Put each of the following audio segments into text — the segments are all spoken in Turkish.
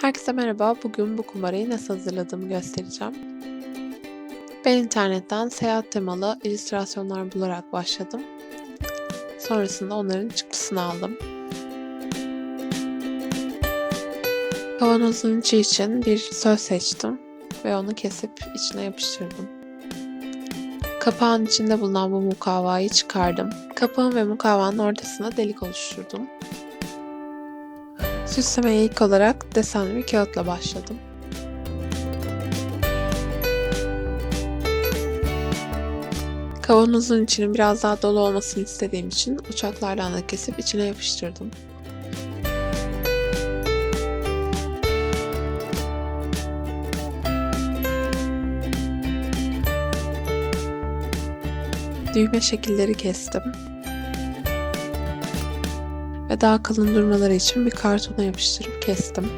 Herkese merhaba. Bugün bu kumbarayı nasıl hazırladığımı göstereceğim. Ben internetten seyahat temalı illüstrasyonlar bularak başladım. Sonrasında onların çıktısını aldım. Kavanozun içi için bir söz seçtim ve onu kesip içine yapıştırdım. Kapağın içinde bulunan bu mukavvayı çıkardım. Kapağın ve mukavvanın ortasına delik oluşturdum. Süslemeye ilk olarak desenli bir kağıtla başladım. Kavanozun içinin biraz daha dolu olmasını istediğim için uçaklardan da kesip içine yapıştırdım. Düğme şekilleri kestim ve daha kalın durmaları için bir kartona yapıştırıp kestim.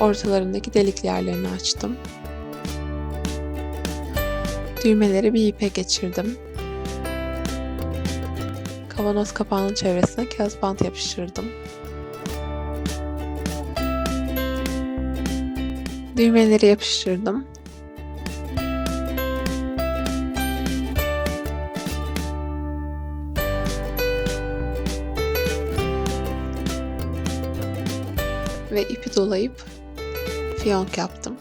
Ortalarındaki delikli yerlerini açtım. Düğmeleri bir ipe geçirdim. Kavanoz kapağının çevresine kağıt bant yapıştırdım. Düğmeleri yapıştırdım. Ve ipi dolayıp fiyonk yaptım.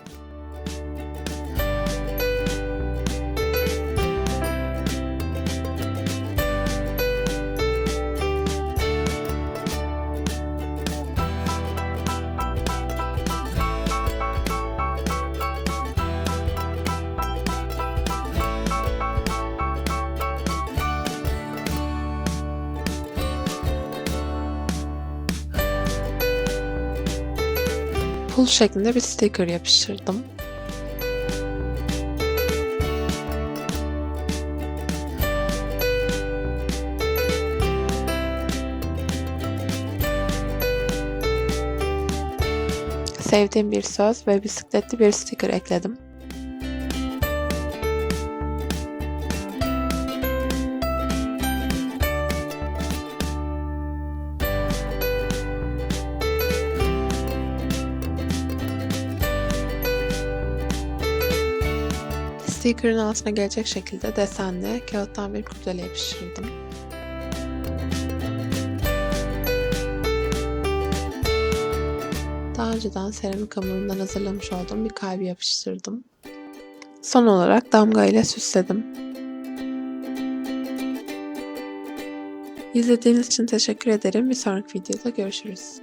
Pul şeklinde bir sticker yapıştırdım. Sevdiğim bir söz ve bisikletli bir sticker ekledim. Sticker'ın altına gelecek şekilde desenli kağıttan bir kurdele yapıştırdım. Daha önceden seramik hamurundan hazırlamış olduğum bir kalbi yapıştırdım. Son olarak damga ile süsledim. İzlediğiniz için teşekkür ederim. Bir sonraki videoda görüşürüz.